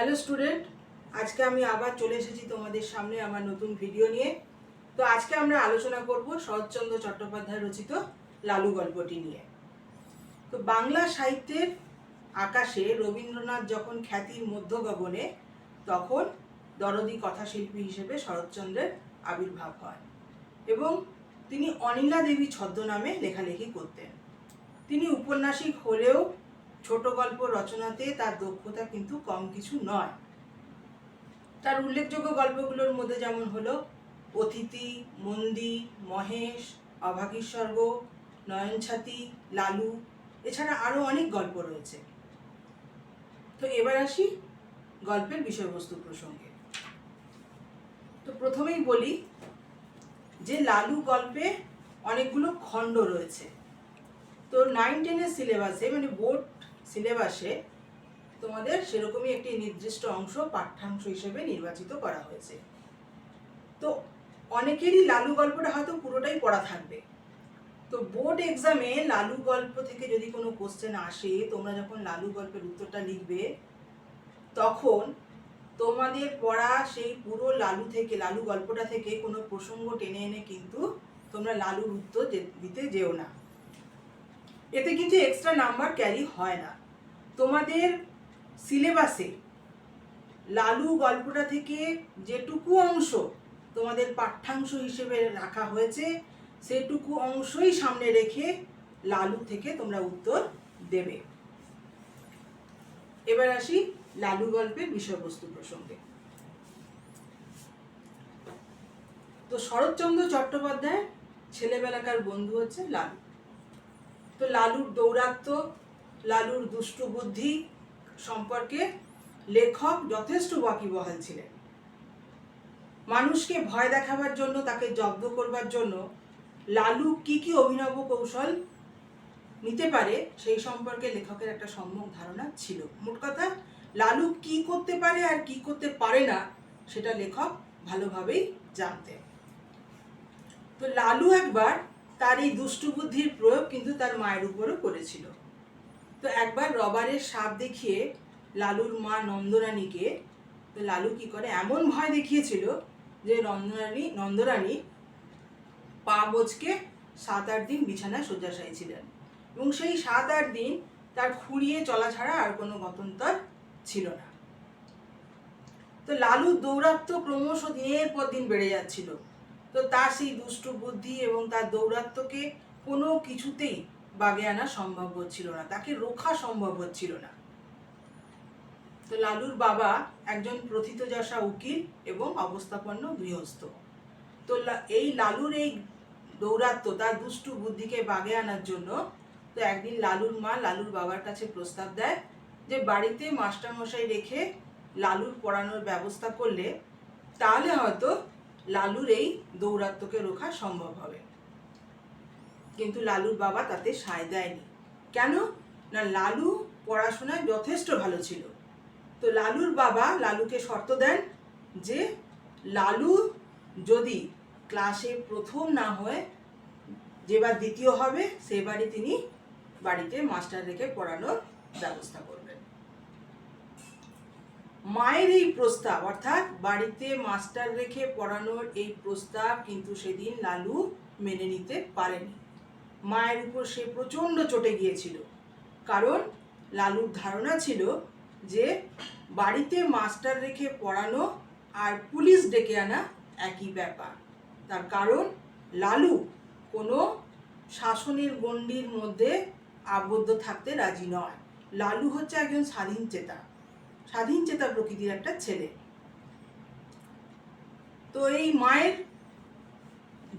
Hello student, আজকে আমি আবার চলে এসেছি তোমাদের সামনে আমার নতুন ভিডিও নিয়ে। তো আজকে আমরা আলোচনা করব শরৎচন্দ্র চট্টোপাধ্যায় রচিত লালু গল্পটি নিয়ে। তো বাংলা সাহিত্যের আকাশে রবীন্দ্রনাথ যখন খ্যাতির মধ্য গগনে তখন দরদি কথাশিল্পী হিসেবে শরৎচন্দ্রের আবির্ভাব হয় এবং তিনি অনিলা দেবী ছদ্মনামে লেখালেখি করতেন। তিনি উপন্যাসিক হলেও ছোট গল্প রচনাতে তার দক্ষতা কিন্তু কম কিছু নয়। তার উল্লেখযোগ্য গল্পগুলোর মধ্যে যেমন হলো, অতিথি, মন্দি, মহেশ অভাগীর স্বর্গ নয়নছাতি, লালু, এছাড়া আরও অনেক গল্প রয়েছে। তো এবার আসি গল্পের বিষয়বস্তু প্রসঙ্গে। তো প্রথমেই বলি যে লালু গল্পে অনেকগুলো খণ্ড রয়েছে। তো নাইন টেনের সিলেবাসে মানে বোর্ড সিলেবাসে তোমাদের সেরকমই একটি নির্দিষ্ট অংশ পাঠ্যাংশ হিসেবে নির্বাচিত করা হয়েছে। তো অনেকেরই লালু গল্পটা হয়তো পুরোটাই পড়া থাকবে। তো বোর্ড এক্সামে লালু গল্প থেকে যদি কোনো কোশ্চেন আসে, তোমরা যখন লালু গল্পের উত্তরটা লিখবে, তখন তোমাদের পড়া সেই পুরো লালু থেকে, লালু গল্পটা থেকে কোনো প্রসঙ্গ টেনে এনে কিন্তু তোমরা লালুর উত্তর দিতে যেও না। এতে কিন্তু এক্সট্রা নাম্বার ক্যারি হয় না। তোমাদের সিলেবাসে লালু গল্পটা থেকে যেটুকু অংশ তোমাদের পাঠ্যাংশ হিসেবে রাখা হয়েছে, সেটুকু অংশই সামনে রেখে লালু থেকে তোমরা উত্তর দেবে। এবার আসি লালু গল্পের বিষয়বস্তু প্রসঙ্গে। তো শরৎচন্দ্র চট্টোপাধ্যায় ছেলেবেলাকার বন্ধু হচ্ছে লালু। তো লালুর দৌরাত্ম্য লালুর দুষ্টু বুদ্ধি সম্পর্কে লেখক যথেষ্ট ওয়াকিবহাল ছিলেন। মানুষকে ভয় দেখাবার জন্য, তাকে জব্দ করবার জন্য লালু কি কি অভিনব কৌশল নিতে পারে, সেই সম্পর্কে লেখকের একটা সম্যক ধারণা ছিল। মোট কথা, লালু কি করতে পারে আর কি করতে পারে না, সেটা লেখক ভালোভাবেই জানতেন। তো লালু একবার তার এই দুষ্টু বুদ্ধির প্রয়োগ কিন্তু তার মায়ের উপরও করেছিল। তো একবার রবারের সাপ দেখিয়ে লালুর মা নন্দরানীকে, তো লালু কি করে? এমন ভয় দেখিয়েছিল যে নন্দরানী নন্দরানী পা বোঝকে সাত আট দিন বিছানায় শয্যাশায়ী ছিলেন এবং সেই সাত আট দিন তার খুঁড়িয়ে চলা ছাড়া আর কোনো গতন্তর ছিল না। তো লালুর দৌরাত্ম্য ক্রমশ দিনের পর দিন বেড়ে যাচ্ছিল। তো তার সেই দুষ্টু বুদ্ধি এবং তার দৌরাত্মকে কোনো কিছুতেই বাগে আনা সম্ভব হচ্ছিল না, তাকে রোখা সম্ভব হচ্ছিল না। তো লালুর বাবা একজন প্রথিতযশা উকিল এবং অবস্থাপন্ন গৃহস্থ। তো এই লালুর এই দৌরাত্ম্য তার দুষ্টু বুদ্ধিকে বাগে আনার জন্য তো একদিন লালুর মা লালুর বাবার কাছে প্রস্তাব দেয় যে বাড়িতে মাস্টারমশাই রেখে লালুর পড়ানোর ব্যবস্থা করলে তাহলে হয়তো লালুর এই দৌরাত্ম্যকে রোখা সম্ভব হবে। কিন্তু লালুর বাবা তাতে সায় দেয়নি। কেন? না, লালু পড়াশোনায় যথেষ্ট ভালো ছিল। তো লালুর বাবা লালুকে শর্ত দেন যে, লালু যদি ক্লাসে প্রথম না হয়ে যেবার দ্বিতীয় হবে সেবারই তিনি বাড়িতে মাস্টার রেখে পড়ানোর ব্যবস্থা করবেন। মায়ের এই প্রস্তাব, অর্থাৎ বাড়িতে মাস্টার রেখে পড়ানোর এই প্রস্তাব কিন্তু সেদিন লালু মেনে নিতে পারেনি। মায়ের উপর সে প্রচণ্ড চটে গিয়েছিল। কারণ লালুর ধারণা ছিল যে বাড়িতে মাস্টার রেখে পড়ানো আর পুলিশ ডেকে আনা একই ব্যাপার। তার কারণ লালু কোনো শাসনের গণ্ডির মধ্যে আবদ্ধ থাকতে রাজি নয়। লালু হচ্ছে একজন স্বাধীন চেতা। স্বাধীন চেতা প্রকৃতির একটা ছেলে। তো এই মায়ের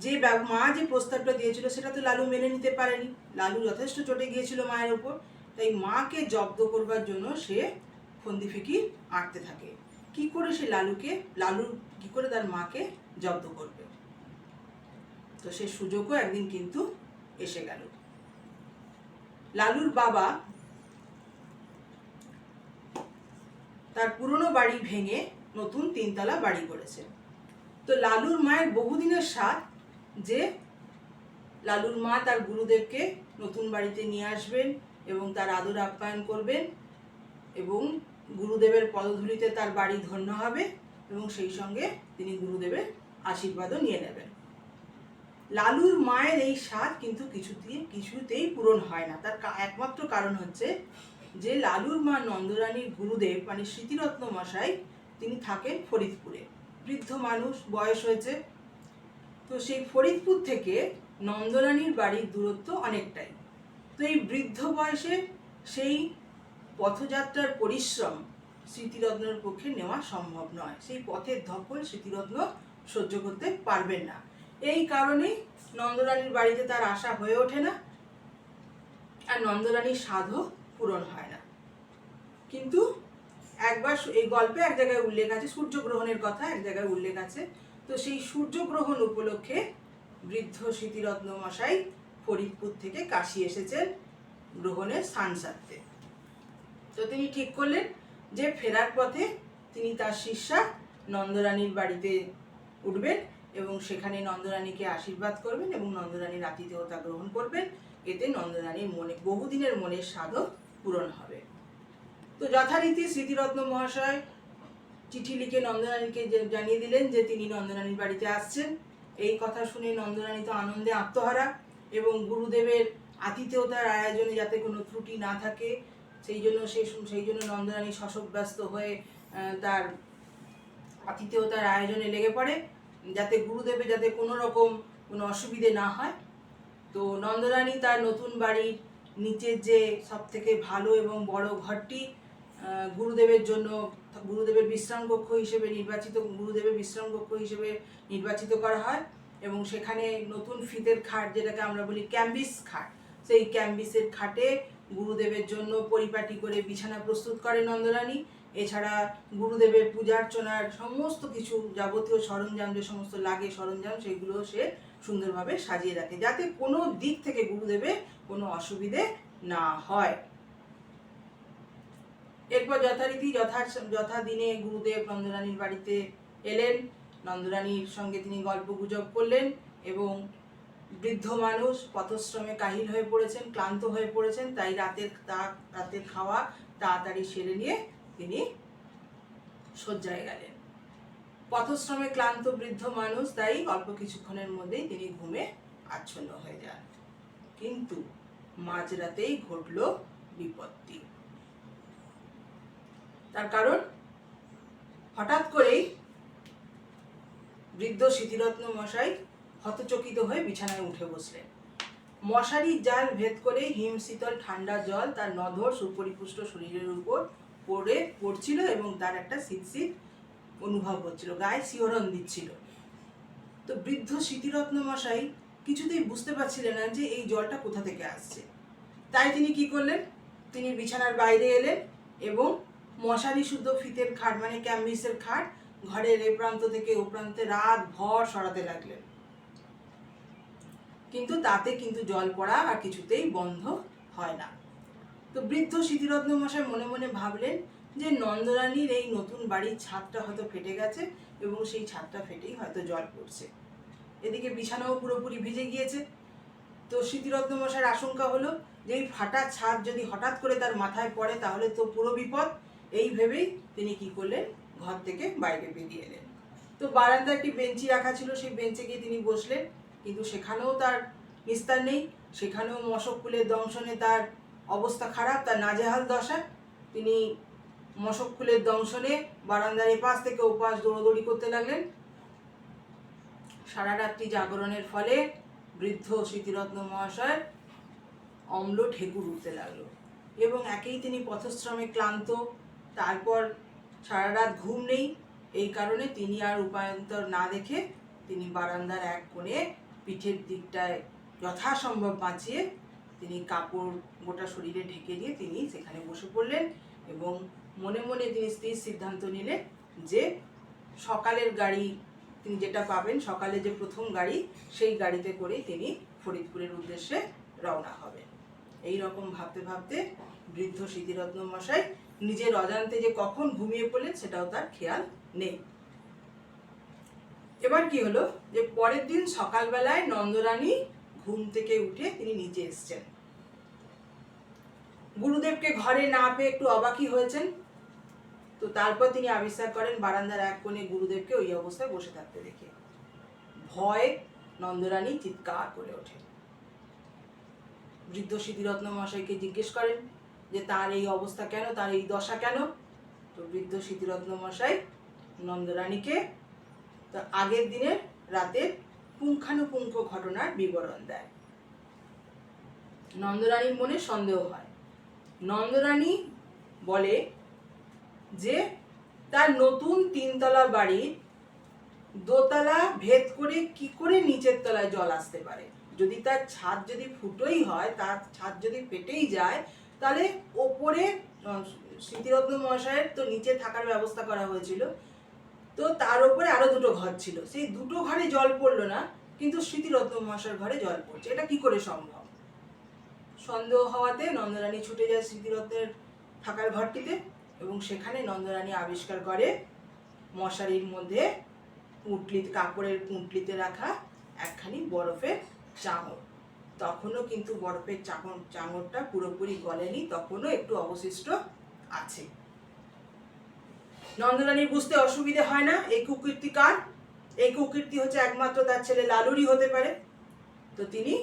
যে মা যে প্রস্তাবটা দিয়েছিল সেটা তো লালু মেনে নিতে পারেনি। লালু যথেষ্ট চটে গিয়েছিল মায়ের ওপর। তাই মাকে জব্দ করবার জন্য সে ফন্দি ফিকির আঁটতে থাকে। কি করে সে লালুকে লালু কি করে তার মাকে জব্দ করবে? তো সে সুযোগও একদিন কিন্তু এসে গেল। লালুর বাবা তার পুরনো বাড়ি ভেঙে নতুন তিনতলা বাড়ি করেছে। তো লালুর মায়ের বহুদিনের স্বাদ যে লালুর মা তার গুরুদেবকে নতুন বাড়িতে নিয়ে আসবেন এবং তার আদর আপ্যায়ন করবেন এবং গুরুদেবের পদধূলিতে তার বাড়ি ধন্য হবে এবং সেই সঙ্গে তিনি গুরুদেবের আশীর্বাদও নিয়ে নেবেন। লালুর মায়ের এই স্বাদ কিন্তু কিছুতেই কিছুতেই পূরণ হয় না। তার একমাত্র কারণ হচ্ছে যে লালুর মা নন্দরানীর গুরুদেব মানে স্মৃতিরত্ন মশাই তিনি থাকেন ফরিদপুরে। বৃদ্ধ মানুষ, বয়স হয়েছে তো সেই ফরিদপুর থেকে নন্দরানীর বাড়ির দূরত্ব অনেকটাই। তো এই বৃদ্ধ বয়সে সেই পথযাত্রার পরিশ্রম স্মৃতিরত্নের পক্ষে নেওয়া সম্ভব নয়। সেই পথের ধকল স্মৃতিরত্ন সহ্য করতে পারবেন না। এই কারণেই নন্দরানীর বাড়িতে তার আশা হয়ে ওঠে না আর নন্দরানীর সাধও পূরণ হয় না। কিন্তু একবার এই গল্পে এক জায়গায় উল্লেখ আছে, সূর্যগ্রহণের কথা এক জায়গায় উল্লেখ আছে। তো সেই সূর্যগ্রহণ উপলক্ষে বৃদ্ধ স্মৃতিরত্ন মশাই ফরিদপুর থেকে কাশি এসেছেন গ্রহণের স্থান সারতে। তো তিনি ঠিক করলেন যে ফেরার পথে তিনি তার শিষ্যা নন্দরানীর বাড়িতে উঠবেন এবং সেখানে নন্দরানীকে আশীর্বাদ করবেন এবং নন্দরানীর আতিথেয়তা গ্রহণ করবেন। এতে নন্দরানীর মনে, বহুদিনের মনের স্বাদও পূরণ হবে। তো যথারীতি স্মৃতিরত্ন মহাশয় চিঠি লিখে নন্দরানীকে জানিয়ে দিলেন যে তিনি নন্দরানীর বাড়িতে আসছেন। এই কথা শুনে নন্দরানী তো আনন্দে আত্মহারা এবং গুরুদেবের আতিথেয়তার আয়োজনে যাতে কোনো ত্রুটি না থাকে, সেই জন্য সে সেই জন্য নন্দরানী শশক ব্যস্ত হয়ে তার আতিথেয়তার আয়োজনে লেগে পড়ে। যাতে গুরুদেবের যাতে কোনো রকম কোনো অসুবিধে না হয়। তো নন্দরানী তার নতুন বাড়ির নিচের যে সব থেকে ভালো এবং বড় ঘরটি গুরুদেবের জন্য গুরুদেবের বিশ্রাম কক্ষ হিসেবে নির্বাচিত, গুরুদেবের বিশ্রাম কক্ষ হিসেবে নির্বাচিত করা হয় এবং সেখানে নতুন ফিতের খাট যেটাকে আমরা বলি ক্যাম্বিস খাট, সেই ক্যাম্বিসের খাটে গুরুদেবের জন্য পরিপাটি করে বিছানা প্রস্তুত করে নন্দরানী। এছাড়া গুরুদেবের পূজার্চনার সমস্ত কিছু যাবতীয় সরঞ্জাম, যে সমস্ত লাগে সরঞ্জাম, সেগুলো সে সুন্দরভাবে সাজিয়ে রাখে যাতে কোনো দিক থেকে গুরুদেবের কোনো অসুবিধে না হয়। এরপর যথারীতি যথা যথা দিনে গুরুদেব নন্দরানীর বাড়িতে এলেন। নন্দরানীর সঙ্গে তিনি গল্প গুজব করলেন এবং বৃদ্ধ মানুষ পথশ্রমে কাহিল হয়ে পড়েছেন, ক্লান্ত হয়ে পড়েছেন। তাই রাতের তা রাতের খাওয়া তাড়াতাড়ি সেরে নিয়ে তিনি শয্যায় গেলেন। পথশ্রমে ক্লান্ত বৃদ্ধ মানুষ, তাই অল্প কিছুক্ষণের মধ্যেই তিনি ঘুমে আচ্ছন্ন হয়ে যান। কিন্তু মাঝরাতেই ঘটল বিপত্তি। তার কারণ, হঠাৎ করেই বৃদ্ধ স্মৃতিরত্ন মশাই হতচকিত হয়ে বিছানায় উঠে বসলেন। মশারি জাল ভেদ করে হিম শীতল ঠান্ডা জল তার নধর সুপরিপুষ্ট শরীরের উপর পড়ে পড়ছিল এবং তার একটা শীত শীত অনুভব হচ্ছিল, গায়ে শিহরণ দিচ্ছিল। তো বৃদ্ধ স্মৃতিরত্ন মশাই কিছুতেই বুঝতে পারছিলেন না যে এই জলটা কোথা থেকে আসছে। তাই তিনি কি করলেন? তিনি বিছানার বাইরে এলেন এবং মশারি শুদ্ধ ফিতের খাট মানে ক্যাম্বিসের খাট, ঘরের এ প্রান্ত থেকে ও প্রান্তে রাত ভর সরাতে লাগলেন। কিন্তু তাতে কিন্তু জল পড়া আর কিছুতেই বন্ধ হয় না। তো বৃদ্ধ স্মৃতিরত্ন মশাই মনে মনে ভাবলেন যে নন্দরানীর এই নতুন বাড়ির ছাদটা হয়তো ফেটে গেছে এবং সেই ছাদটা ফেটেই হয়তো জল পড়ছে। এদিকে বিছানাও পুরোপুরি ভিজে গিয়েছে। তো স্মৃতিরত্ন মশাইয়ের আশঙ্কা হলো যে এই ফাটা ছাদ যদি হঠাৎ করে তার মাথায় পড়ে তাহলে তো পুরো বিপদ। এই ভেবেই তিনি কি করলেন? ঘর থেকে বাইরে বেরিয়ে এলেন। তো বারান্দায় একটি বেঞ্চি রাখা ছিল, সেই বেঞ্চে গিয়ে তিনি বসলেন। কিন্তু সেখানেও তার নিস্তার নেই, সেখানেও মশককুলের দংশনে তার অবস্থা খারাপ, তার নাজেহাল দশা। তিনি মশককুলের দংশনে বারান্দার এপাশ থেকে ওপাশ দৌড়দৌড়ি করতে লাগলেন। সারা রাত্রি জাগরণের ফলে বৃদ্ধ স্মৃতিরত্ন মহাশয় অম্ল ঠেকুর উঠতে লাগল এবং একেই তিনি পথশ্রমে ক্লান্ত তারপর সারা রাত ঘুম নেই। এই কারণে তিনি আর উপায়ন্তর না দেখে তিনি বারান্দার এক কোণে পিঠের দিকটায় যথাসম্ভব বাঁচিয়ে তিনি কাপড় গোটা শরীরে ঢেকে দিয়ে তিনি সেখানে বসে পড়লেন এবং মনে মনে তিনি স্থির সিদ্ধান্ত নিলেন যে সকালের গাড়ি তিনি যেটা পাবেন, সকালে যে প্রথম গাড়ি, সেই গাড়িতে করে তিনি ফরিদপুরের উদ্দেশ্যে রওনা হবেন। এই রকম ভাবতে ভাবতে বৃদ্ধ স্মৃতিরত্ন মশাই নিজের অজান্তে যে কখন ঘুমিয়ে পড়লেন সেটাও তার খেয়াল নেই। এবার কি হলো? যে পরের দিন সকালবেলায় নন্দরানী ঘুম থেকে উঠে তিনি নিচে এসছেন। গুরুদেবকে ঘরে না পেয়ে একটু অবাকই হয়েছেন। তো তারপর তিনি আবিষ্কার করেন বারান্দার এক কোণে গুরুদেবকে ওই অবস্থায় বসে থাকতে দেখে। ভয় নন্দরানী চিৎকার করে ওঠে বৃদ্ধ স্মৃতিরত্ন মশাইকে জিজ্ঞেস করেন যে তার এই অবস্থা কেন, তার এই দশা কেন? তো বৃদ্ধ স্মৃতিরত্ন মশাই নন্দরানীকে আগের দিনের রাতের পুঙ্খানুপুঙ্খ ঘটনার বিবরণ দেয়। নন্দরানীর মনে সন্দেহ হয়। নন্দরানী বলে যে তার নতুন তিনতলা বাড়ির দোতলা ভেদ করে কি করে নিচের তলায় জল আসতে পারে? যদি তার ছাদ যদি ফুটোই হয়, তার ছাদ যদি পেটেই যায় তাহলে ওপরে স্মৃতিরত্ন মহাশয়ের তো নিচে থাকার ব্যবস্থা করা হয়েছিল। তো তার উপরে আরও দুটো ঘর ছিল। সেই দুটো ঘরে জল পড়ল না, কিন্তু স্মৃতিরত্ন মহাশয়ের ঘরে জল পড়ছে। এটা কি করে সম্ভব? সন্দেহ হওয়াতে নন্দরানী ছুটে যায় স্মৃতিরত্নের থাকার ঘরটিতে এবং সেখানে নন্দরানী আবিষ্কার করে মশারির মধ্যে পুঁটলিতে, কাপড়ের পুঁটলিতে রাখা একখানি বরফের চাঙড় তখনও কিন্তু বরফের চাঙড় চাঙড়টা পুরোপুরি গলেনি, তখনও একটু অবশিষ্ট আছে। নন্দরানীর বুঝতে অসুবিধে হয় না, এই কুকীর্তি কার? এই কুকীর্তি হচ্ছে একমাত্র তার ছেলে লালুরই হতে পারে। তো তিনি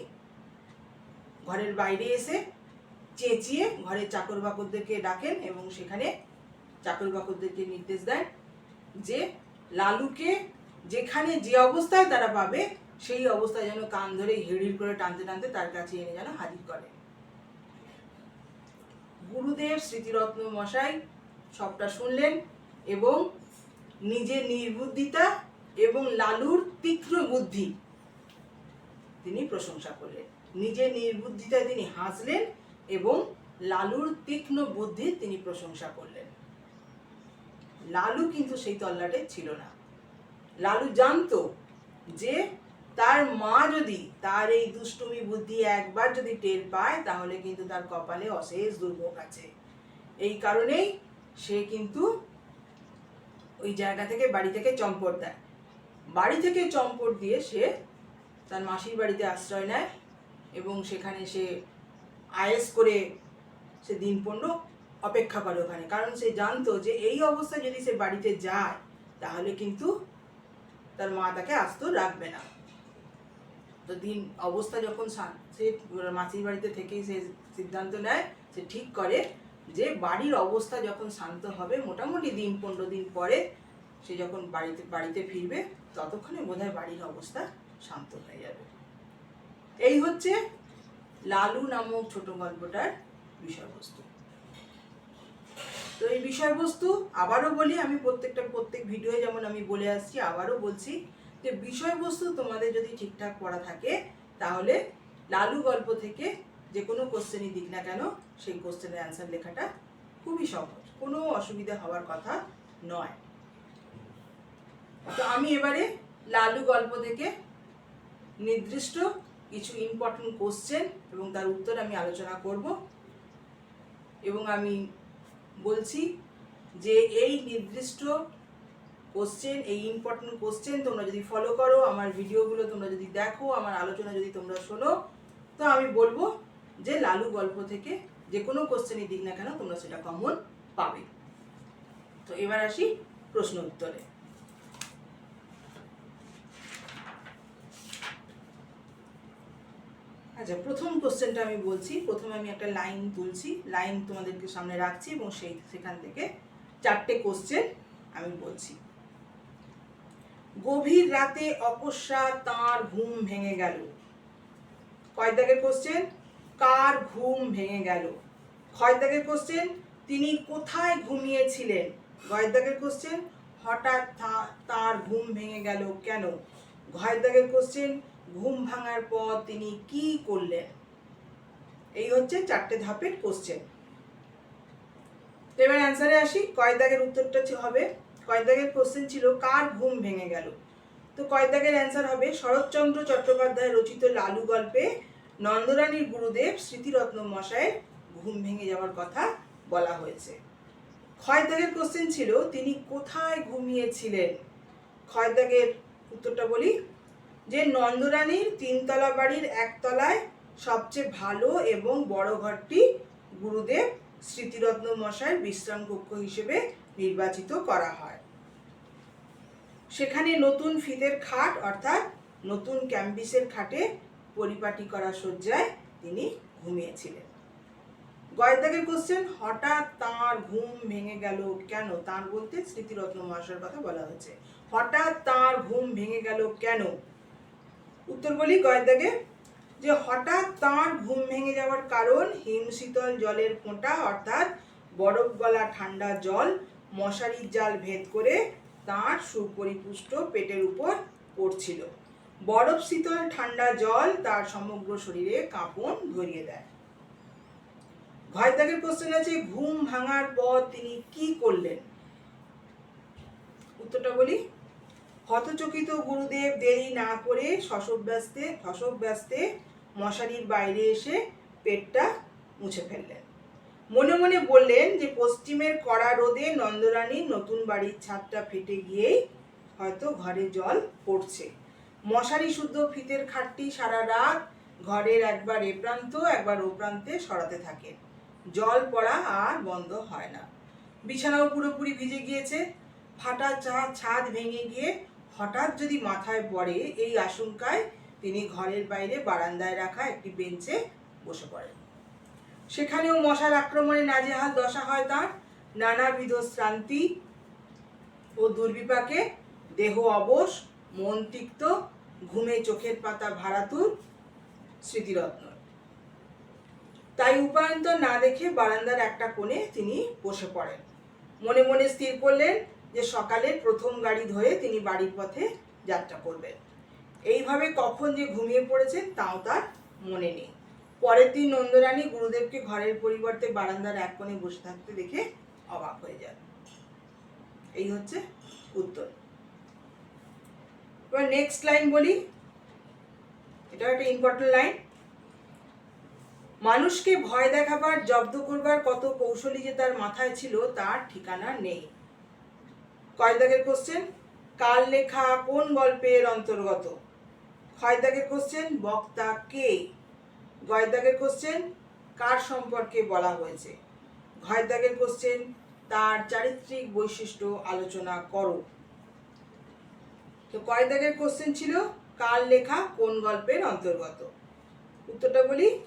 ঘরের বাইরে এসে চেঁচিয়ে ঘরের চাকর বাকরদেরকে ডাকেন এবং সেখানে চাকর বাকরদেরকে নির্দেশ দেন যে, লালুকে যেখানে যে অবস্থায় তারা পাবে সেই অবস্থায় যেন কান ধরে হিড়ির করে টানতে টানতে তার কাছে এনে যেন হাজির করে। গুরুদেব স্মৃতিরত্ন মশাই সবটা শুনলেন এবং নিজের নির্বুদ্ধিতা এবং লালুর তীক্ষ্ণ বুদ্ধি তিনি প্রশংসা করলেন। নিজের নির্বুদ্ধিতায় তিনি হাসলেন এবং লালুর তীক্ষ্ণ বুদ্ধির তিনি প্রশংসা করলেন। লালু কিন্তু সেই তল্লাটে ছিল না। লালু জানতো যে তার মা যদি তার এই দুষ্টুমি বুদ্ধি একবার যদি টের পায়, তাহলে কিন্তু তার কপালে অশেষ দুর্ভোগ আছে। এই কারণেই সে কিন্তু ওই জায়গা থেকে বাড়ি থেকে চম্পট দেয়। বাড়ি থেকে চম্পট দিয়ে সে তার মাসির বাড়িতে আশ্রয় নেয় এবং সেখানে সে আয়েস করে সে দিন অপেক্ষা করে ওখানে। কারণ সে জানতো যে এই অবস্থায় যদি সে বাড়িতে যায়, তাহলে কিন্তু তার মা তাকে আস্ত রাখবে না। তো দিন, অবস্থা যখন সে মাসির বাড়িতে থেকেই সে সিদ্ধান্ত নেয়, সে ঠিক করে যে বাড়ির অবস্থা যখন শান্ত হবে, মোটামুটি দিন, পনেরো দিন পরে সে যখন বাড়িতে বাড়িতে ফিরবে, ততক্ষণে বোধহয় বাড়ির অবস্থা শান্ত হয়ে যাবে। এই হচ্ছে লালু নামক ছোট গল্পটার বিষয়বস্তু। তো এই বিষয়বস্তু আবারও বলি, আমি প্রত্যেকটা, প্রত্যেক ভিডিওয়ে যেমন আমি বলে আসছি, আবারও বলছি যে বিষয়বস্তু তোমাদের যদি ঠিকঠাক পড়া থাকে, তাহলে লালু গল্প থেকে যে কোনো কোশ্চেনই দিক না কেন, সেই কোশ্চেনের অ্যান্সার লেখাটা খুবই সহজ। কোনো অসুবিধা হওয়ার কথা নয়। তো আমি এবারে লালু গল্প থেকে নির্দিষ্ট কিছু ইম্পর্টেন্ট কোশ্চেন এবং তার উত্তর আমি আলোচনা করব। এবং আমি বলছি যে এই নির্দিষ্ট কোশ্চেন এই ইম্পর্টেন্ট কোশ্চেন তোমরা যদি ফলো করো, আমার ভিডিওগুলো তোমরা যদি দেখো, আমার আলোচনা যদি তোমরা শোনো, তো আমি বলব যে লালু গল্প থেকে যে কোনো কোশ্চেনই দিক না কেন তোমরা সেটা কমন পাবে। তো এবার আসি প্রশ্ন উত্তরে। আচ্ছা প্রথম কোশ্চেনটা আমি বলছি, প্রথমে আমি একটা লাইন তুলছি লাইন তোমাদেরকে সামনে রাখছি এবং সেই, সেখান থেকে চারটে কোশ্চেন আমি বলছি। গভীর রাতে অকস্মা তার ঘুম ভেঙে গেল। কয় কোশ্চেন কার ঘুম ভেঙে গেল? দাগের কোশ্চেন তিনি কোথায় ঘুমিয়েছিলেন? গয় কোশ্চেন হঠাৎ তার ঘুম ভেঙে গেল কেন? ঘয় কোশ্চেন ঘুম ভাঙার পর তিনি কি করলেন? এই হচ্ছে চারটে ধাপের কোশ্চেন এবার অ্যান্সারে আসি কয় দাগের উত্তরটা হবে? কয় দাগের কোশ্চেন ছিল, কার ঘুম ভেঙে গেল? তো কয় দাগের অ্যান্সার হবে শরৎচন্দ্র চট্টোপাধ্যায় রচিত লালু গল্পে নন্দরানীর গুরুদেব স্মৃতিরত্ন মশাইয়ের ঘুম ভেঙে যাওয়ার কথা বলা হয়েছে। ক্ষয় দাগের কোশ্চেন ছিল, তিনি কোথায় ঘুমিয়েছিলেন? ক্ষয় দাগের উত্তরটা বলি, যে নন্দরানীর তিনতলা বাড়ির একতলায় সবচেয়ে ভালো এবং বড় ঘরটি গুরুদেব স্মৃতিরত্ন মশাইয়ের বিশ্রাম কক্ষ হিসেবে নির্বাচিত করা হয়। সেখানে নতুন ফিতের খাট অর্থাৎ নতুন ক্যাম্বিসের খাটে পরিপাটি করা শয্যায় তিনি ঘুমিয়েছিলেন। গয়দাগের কোশ্চেন হঠাৎ তার ঘুম ভেঙে গেল কেন? তার বলতে স্মৃতিরত্ন মহাশয়ের কথা বলা হয়েছে। হঠাৎ তার ঘুম ভেঙে গেল কেন? উত্তর বলি গয়দাগে যে হঠাৎ তার ঘুম ভেঙে যাওয়ার কারণ হিমশীতল জলের ফোঁটা অর্থাৎ বরফ গলা ঠান্ডা জল মশারির জাল ভেদ করে তার সুপরিপুষ্ট পেটের উপর পড়ছিল। বরফ শীতল ঠান্ডা জল তার সমগ্র শরীরে কাঁপন ধরিয়ে দেয়। ভয়দাগের কোশ্চেন আছে, ঘুম ভাঙার পর তিনি কি করলেন? উত্তরটা বলি, হতচকিত গুরুদেব দেরি না করে শশব্যস্তে শশব্যস্তে মশারির বাইরে এসে পেটটা মুছে ফেললেন। মনে মনে বললেন যে পশ্চিমের কড়া রোদে নন্দরানীর নতুন বাড়ির ছাদটা ফেটে গিয়েই হয়তো ঘরে জল পড়ছে। মশারি শুদ্ধ ফিতের খাটটি সারা রাত ঘরের একবার এ প্রান্ত, একবার ও প্রান্তে সরাতে থাকে। জল পড়া আর বন্ধ হয় না। বিছানাও পুরোপুরি ভিজে গিয়েছে। ফাটা চা ছাদ ভেঙে গিয়ে হঠাৎ যদি মাথায় পড়ে এই আশঙ্কায় তিনি ঘরের বাইরে বারান্দায় রাখা একটি বেঞ্চে বসে পড়েন। সেখানেও মশার আক্রমণে নাজেহাল দশা হয় তার। নানাবিধ শ্রান্তি ও দুর্বিপাকে দেহ অবশ, মন তিক্ত, ঘুমে চোখের পাতা ভারাতুর স্মৃতিরত্ন। তাই উপায়ন্তর না দেখে বারান্দার একটা কোণে তিনি বসে পড়েন। মনে মনে স্থির করলেন যে সকালে প্রথম গাড়ি ধরে তিনি বাড়ির পথে যাত্রা করবেন। এইভাবে কখন যে ঘুমিয়ে পড়েছেন তাও তার মনে নেই। পরের দিন নন্দরানী গুরুদেবকে ঘরের পরিবর্তে বারান্দার এক কোণে বসে থাকতে দেখে অবাক হয়ে যান। এই হচ্ছে উত্তর। এবার নেক্সট লাইন বলি। এটা একটা ইম্পর্টেন্ট লাইন মানুষকে ভয় দেখাবার, জব্দ করবার কত কৌশলী যে তার মাথায় ছিল, তার ঠিকানা নেই। কয়দাগের কোশ্চেন কাল লেখা কোন গল্পের অন্তর্গত? খয়দাগের কোশ্চেন বক্তা কে? গয়দাগের কোশ্চেন কার সম্পর্কে বলা হয়েছে? ঘয়দাগের কোশ্চেন তার চারিত্রিক বৈশিষ্ট্য আলোচনা করো। তো কয়দাগের কোশ্চেন ছিল, কার লেখা কোন গল্পের অন্তর্গত? উত্তরটা বলি,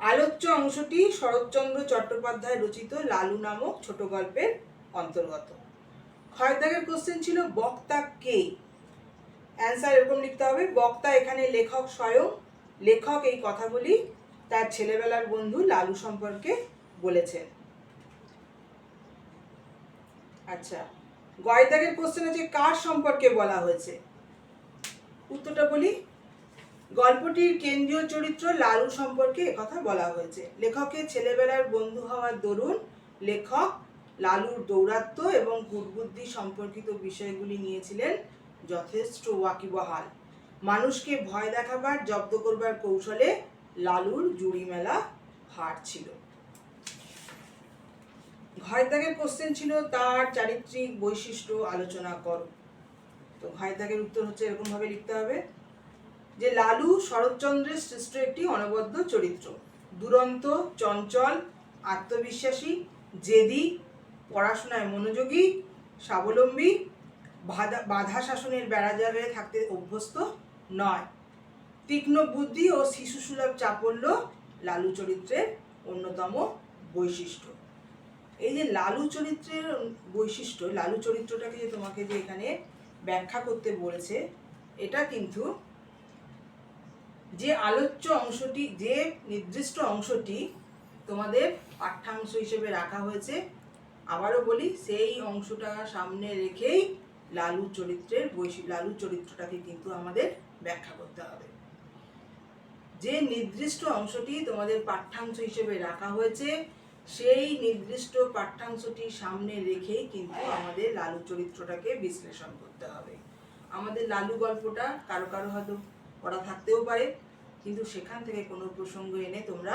আলোচ্য অংশটি শরৎচন্দ্র চট্টোপাধ্যায় রচিত লালু নামক ছোট গল্পের অন্তর্গত। খয়দাগের কোশ্চেন ছিল, বক্তা কে? অ্যান্সার এরকম লিখতে হবে, বক্তা এখানে লেখক স্বয়ং লেখক এই কথাগুলি তার ছেলেবেলার বন্ধু লালু সম্পর্কে বলেছেন। আচ্ছা গয়দাগের কোশ্চেন আছে কার সম্পর্কে বলা হয়েছে? উত্তরটা বলি, গল্পটির কেন্দ্রীয় চরিত্র লালু সম্পর্কে কথা বলা হয়েছে। লেখকের ছেলেবেলার বন্ধু হওয়ার দরুন লেখক লালুর দৌরাত্ম এবং গুড়বুদ্ধি সম্পর্কিত বিষয়গুলি নিয়েছিলেন যথেষ্ট ওয়াকিবহাল। মানুষকে ভয় দেখাবার, জব্দ করবার কৌশলে লালুর জুড়ি মেলা হার ছিল। ঘয়দাগের কোশ্চেন ছিল, তার চারিত্রিক বৈশিষ্ট্য আলোচনা করো। তো ঘয়দাগের উত্তর হচ্ছে এরকম ভাবে লিখতে হবে, যে লালু শরৎচন্দ্রের সৃষ্ট একটি অনবদ্য চরিত্র। দুরন্ত, চঞ্চল, আত্মবিশ্বাসী, জেদি, পড়াশোনায় মনোযোগী, স্বাবলম্বী, বাধা শাসনের বেড়াজালে থাকতে অভ্যস্ত নয়। তীক্ষ্ণ বুদ্ধি ও শিশুসুলভ চাপল্য লালু চরিত্রের অন্যতম বৈশিষ্ট্য। এই যে লালু চরিত্রের বৈশিষ্ট্য, লালু চরিত্রটাকে যে তোমাকে যে এখানে ব্যাখ্যা করতে বলেছে, এটা কিন্তু যে আলোচ্য অংশটি, যে নির্দিষ্ট অংশটি তোমাদের পাঠ্যাংশ হিসেবে রাখা হয়েছে, আবারও বলি, সেই অংশটা সামনে রেখেই লালু চরিত্রের বৈশি, লালু চরিত্রটাকে কিন্তু আমাদের ব্যাখ্যা করতে হবে। যে নির্দিষ্ট অংশটি তোমাদের পাঠ্যাংশ হিসেবে রাখা হয়েছে, সেই নির্দিষ্ট পাঠ্যাংশটি সামনে রেখেই কিন্তু আমাদের লালু চরিত্রটাকে বিশ্লেষণ করতে হবে। আমাদের লালু গল্পটা কারও কারও হয়তো করা থাকতেও পারে, কিন্তু সেখান থেকে কোনো প্রসঙ্গ এনে তোমরা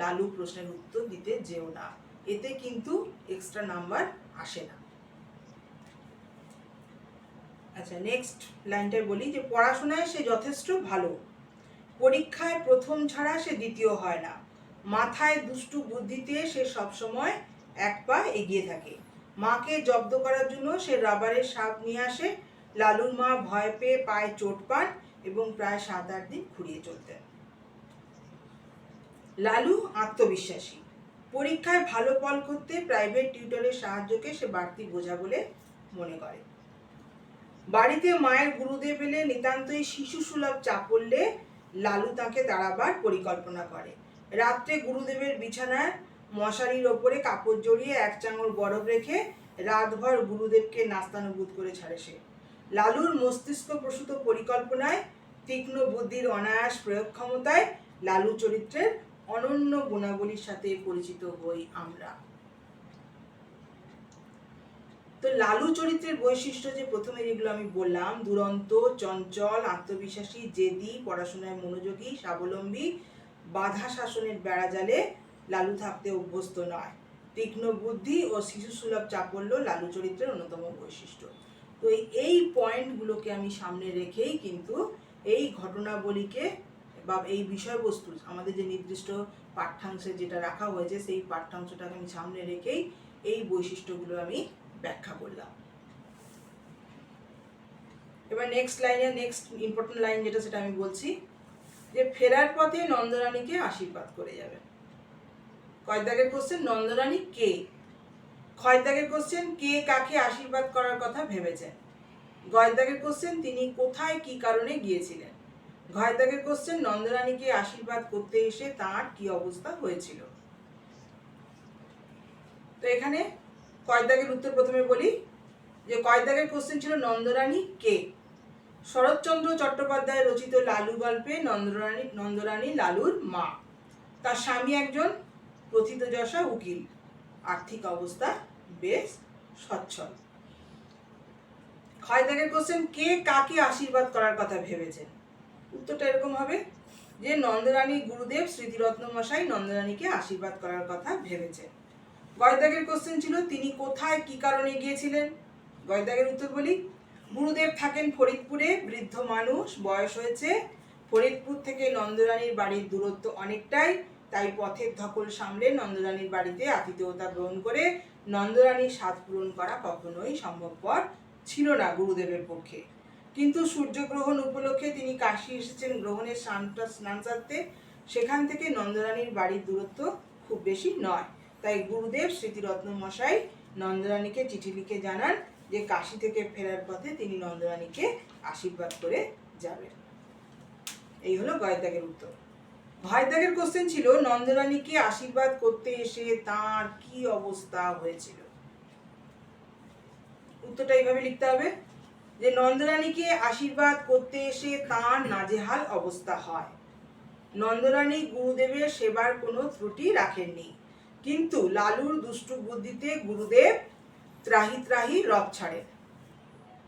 লালু প্রশ্নের উত্তর দিতে যেও না। এতে কিন্তু এক্সট্রা নাম্বার আসে না। আচ্ছা নেক্সট লাইনটা বলি যে পড়াশোনায় সে যথেষ্ট ভালো। পরীক্ষায় প্রথম ছাড়া সে দ্বিতীয় হয় না। মাথায় দুষ্টু বুদ্ধিতে সে সবসময় এক পা এগিয়ে থাকে। মাকে জব্দ করার জন্য সে রাবারের সাপ নিয়ে আসে। লালুর মা ভয় পেয়ে পায়ে চোট পান এবং প্রায় সাত আট দিন খুঁড়িয়ে চলতেন। লালু আত্মবিশ্বাসী। পরীক্ষায় ভালো ফল করতে প্রাইভেট টিউটরের সাহায্যকে সে বাড়তি বোঝা বলে মনে করে। বাড়িতে মায়ের গুরুদেব এলে নিতান্তই শিশু সুলভ চাপ পড়লে লালু তাকে দাঁড়াবার পরিকল্পনা করে। রাত্রে গুরুদেবের বিছানায় মশারির ওপরে কাপড় জড়িয়ে এক চাঙড় বরফ রেখে রাতভর গুরুদেবকে নাস্তানুভূত করে ছাড়ে সে। লালুর মস্তিষ্ক প্রসূত পরিকল্পনায় তীক্ষ্ণ বুদ্ধির অনায়াস প্রয়োগ ক্ষমতায় লালু চরিত্রের অনন্য গুণাবলীর সাথে পরিচিত হই আমরা। তো লালু চরিত্রের বৈশিষ্ট্য যে প্রথমে যেগুলো আমি বললাম, দুরন্ত, চঞ্চল, আত্মবিশ্বাসী, জেদি, পড়াশোনায় মনোযোগী, স্বাবলম্বী, বাধা শাসনের বেড়াজালে লালু থাকতে অভ্যস্ত নয়। তীক্ষ্ণ বুদ্ধি ও শিশু সুলভ চাপল্য লালু চরিত্রের অন্যতম বৈশিষ্ট্য। তো এই পয়েন্টগুলোকে আমি সামনে রেখেই কিন্তু এই ঘটনাবলীকে বা এই বিষয়বস্তু, আমাদের যে নির্দিষ্ট পাঠ্যাংশে যেটা রাখা হয়েছে, সেই পাঠ্যাংশটাকে আমি সামনে রেখেই এই বৈশিষ্ট্যগুলো আমি ব্যাখ্যা করলাম। এবার নেক্সট লাইনে নেক্সট ইম্পর্টেন্ট লাইন যেটা সেটা আমি বলছি যে ফেরার পথে নন্দরানীকে আশীর্বাদ করে যাবে। কয় দাগের কোশ্চেন নন্দরানী কে? ক্ষয় কোশ্চেন কে কাকে আশীর্বাদ করার কথা ভেবেছেন? গয় দাগের কোশ্চেন তিনি কোথায় কি কারণে গিয়েছিলেন? ঘয় দাগের কোশ্চেন নন্দরানীকে আশীর্বাদ করতে এসে তার কি অবস্থা হয়েছিল? তো এখানে কয় দাগের উত্তর প্রথমে বলি, যে কয় দাগের কোশ্চেন ছিল নন্দরানী কে? শরৎচন্দ্র চট্টোপাধ্যায় রচিত লালু গল্পে নন্দরানী নন্দরানী লালুর মা। তার স্বামী একজন প্রথিতযশা উকিল। আর্থিক অবস্থা বেশ সচ্ছল। ক্ষয় দাগের কোশ্চেন কে কাকে আশীর্বাদ করার কথা ভেবেছেন? উত্তরটা এরকম হবে, যে নন্দরানী গুরুদেব, স্মৃতিরত্ন মশাই নন্দরানীকে আশীর্বাদ করার কথা ভেবেছেন। গয়দাগের কোশ্চেন ছিল, তিনি কোথায়, কি কারণে গিয়েছিলেন? গয়দাগের উত্তর বলি, গুরুদেব থাকেন ফরিদপুরে, বৃদ্ধ মানুষ, বয়স হয়েছে। ফরিদপুর থেকে নন্দরানীর বাড়ির দূরত্ব অনেকটাই, তাই পথের ধকল সামলে নন্দরানীর বাড়িতে আতিথেয়তা গ্রহণ করে নন্দরানীর স্বাদ পূরণ করা কখনোই সম্ভবপর ছিল না গুরুদেবের পক্ষে। কিন্তু সূর্যগ্রহণ উপলক্ষে তিনি কাশি এসেছেন গ্রহণের স্নানটা স্নান সারতে। সেখান থেকে নন্দরানীর বাড়ির দূরত্ব খুব বেশি নয়। তাই গুরুদেব স্মৃতিরত্ন মশাই নন্দরানীকে চিঠি লিখে জানান যে কাশি থেকে ফেরার পথে তিনি নন্দরানীকে আশীর্বাদ করে যাবেন। এই হলো গয়দাগের উত্তর। ভয়দাগের কোশ্চেন ছিল, নন্দরানীকে আশীর্বাদ করতে এসে তার কি অবস্থা হয়েছিল? উত্তরটা এইভাবে লিখতে হবে, যে নন্দরানীকে আশীর্বাদ করতে এসে তার নাজেহাল অবস্থা হয়। নন্দরানী গুরুদেবের সেবার কোনো ত্রুটি রাখেননি। কিন্তু লালুর দুষ্টু বুদ্ধিতে গুরুদেব ত্রাহি ত্রাহি রব ছাড়ে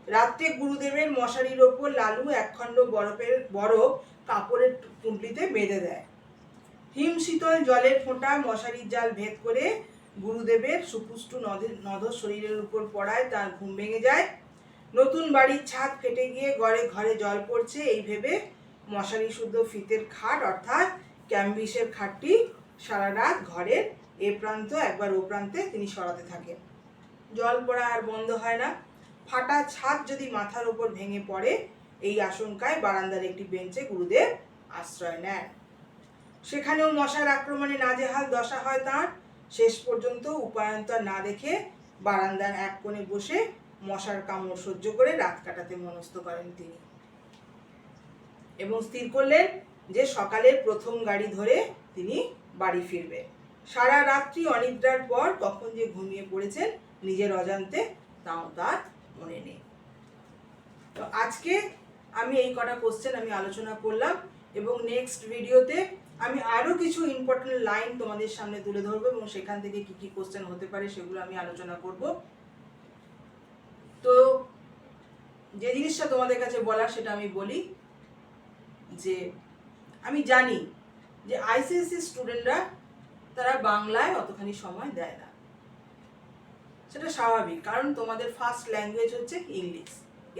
রাত্রে গুরুদেবের মশারির ওপর লালু একখণ্ড বরফের, বরফ কাপড়ের পুঁটলিতে বেঁধে দেয়। হিম শীতল জলের ফোঁটা মশারির জাল ভেদ করে গুরুদেবের সুপুষ্টু নদের নধর শরীরের উপর পড়ায় তার ঘুম ভেঙে যায়। নতুন বাড়ির ছাদ ফেটে গিয়ে ঘরে ঘরে জল পড়ছে এই ভেবে মশারি শুদ্ধ ফিতের খাট অর্থাৎ ক্যাম্বিসের খাটটি সারা রাত ঘরের এ প্রান্ত একবার ও প্রান্তে তিনি সরাতে থাকেন। জল পড়া আর বন্ধ হয় না। ফাটা ছাদ যদি মাথার ওপর ভেঙে পড়ে, এই আশঙ্কায় বারান্দার একটি বেঞ্চে গুরুদেব আশ্রয় নেন। সেখানেও মশার আক্রমণে নাজেহাল দশা হয় তাঁর। শেষ পর্যন্ত উপায়ন্তর না দেখে বারান্দার এক কোণে বসে মশার কামড় সহ্য করে রাত কাটাতে মনস্থ করেন তিনি। এবং স্থির করলেন যে সকালের প্রথম গাড়ি ধরে তিনি বাড়ি ফিরবেন। সারা রাত্রি অনিদ্রার পর কখন যে ঘুমিয়ে পড়েছেন নিজের অজান্তে, তাও তার মনে নেই। তো আজকে আমি এই কটা কোশ্চেন আমি আলোচনা করলাম এবং নেক্সট ভিডিওতে আমি আরও কিছু ইম্পর্টেন্ট লাইন তোমাদের সামনে তুলে ধরবো এবং সেখান থেকে কি কি কোশ্চেন হতে পারে সেগুলো আমি আলোচনা করব। তো যে জিনিসটা তোমাদের কাছে বলার সেটা আমি বলি যে, আমি জানি যে আইসিএসসি স্টুডেন্টরা তারা বাংলায় অতখানি সময় দেয় না। সেটা স্বাভাবিক, কারণ তোমাদের ফার্স্ট ল্যাঙ্গুয়েজ হচ্ছে ইংলিশ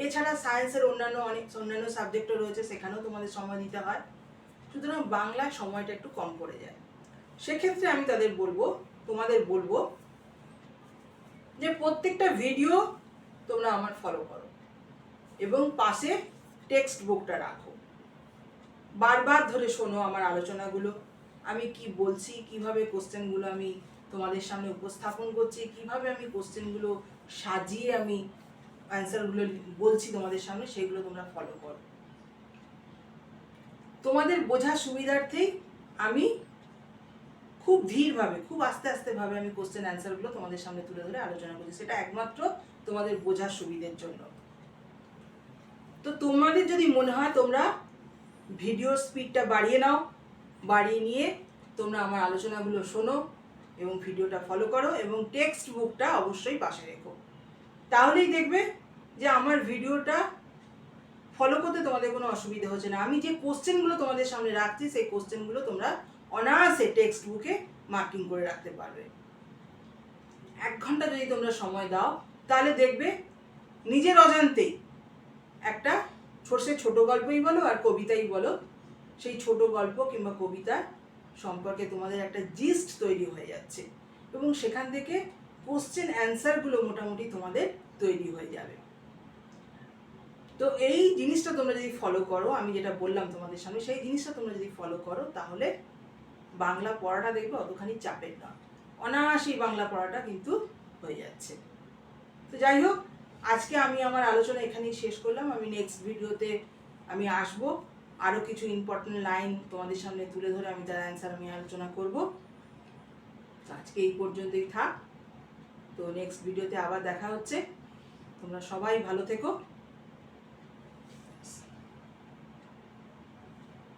এছাড়া সায়েন্সের অন্যান্য অনেক, অন্যান্য সাবজেক্টও রয়েছে, সেখানেও তোমাদের সময় দিতে হয়। সুতরাং বাংলায় সময়টা একটু কম পড়ে যায়। সেক্ষেত্রে আমি তাদের বলব, তোমাদের বলব যে প্রত্যেকটা ভিডিও তোমরা আমার ফলো করো এবং পাশে টেক্সট বুকটা রাখো। বারবার ধরে শোনো আমার আলোচনাগুলো। আমি কি বলছি, কীভাবে কোশ্চেনগুলো আমি তোমাদের সামনে উপস্থাপন করছি, কীভাবে আমি কোশ্চেনগুলো সাজিয়ে আমি অ্যান্সারগুলো বলছি তোমাদের সামনে, সেগুলো তোমরা ফলো করো। তোমাদের বোঝার সুবিধার্থেই আমি খুব ধীরভাবে, খুব আস্তে আস্তে ভাবে আমি কোশ্চেন অ্যান্সারগুলো তোমাদের সামনে তুলে ধরে আলোচনা করছি। সেটা একমাত্র তোমাদের বোঝার সুবিধের জন্য। তো তোমাদের যদি মনে হয় তোমরা ভিডিওর স্পিডটা বাড়িয়ে নাও। বাড়িয়ে নিয়ে তোমরা আমার আলোচনাগুলো শোনো এবং ভিডিওটা ফলো করো এবং টেক্সট বুকটা অবশ্যই পাশে রেখো। তাহলেই দেখবে যে আমার ভিডিওটা ফলো করতে তোমাদের কোনো অসুবিধা হচ্ছে না। আমি যে কোশ্চেনগুলো তোমাদের সামনে রাখছি, সেই কোশ্চেনগুলো তোমরা অনায়াসে টেক্সট বুকে মার্কিং করে রাখতে পারবে। এক ঘণ্টা যদি তোমরা সময় দাও, তাহলে দেখবে নিজের অজান্তেই একটা ছোট সে ছোট গল্পই বলো আর কবিতাই বলো সেই ছোট গল্প কিংবা কবিতা সম্পর্কে তোমাদের একটা জিস্ট তৈরি হয়ে যাচ্ছে। এবং সেখান থেকে কোশ্চেন অ্যান্সারগুলো মোটামুটি তোমাদের তৈরি হয়ে যাবে। তো এই জিনিসটা তোমরা যদি ফলো করো, আমি যেটা বললাম তোমাদের সামনে, সেই জিনিসটা তোমরা যদি ফলো করো, তাহলে বাংলা পড়াটা দেখবে অতখানি চাপের না অনায়াসেই বাংলা পড়াটা কিন্তু হয়ে যাচ্ছে। তো যাই হোক, আজকে আমি আমার আলোচনা এখানেই শেষ করলাম। আমি নেক্সট ভিডিওতে আমি আসব। আরও কিছু ইম্পর্টেন্ট লাইন তোমাদের সামনে তুলে ধরে আমি তার অ্যান্সার আমি আলোচনা করব। আজকে এই পর্যন্তই থাক। তো নেক্সট ভিডিওতে আবার দেখা হচ্ছে। তোমরা সবাই ভালো থেকো।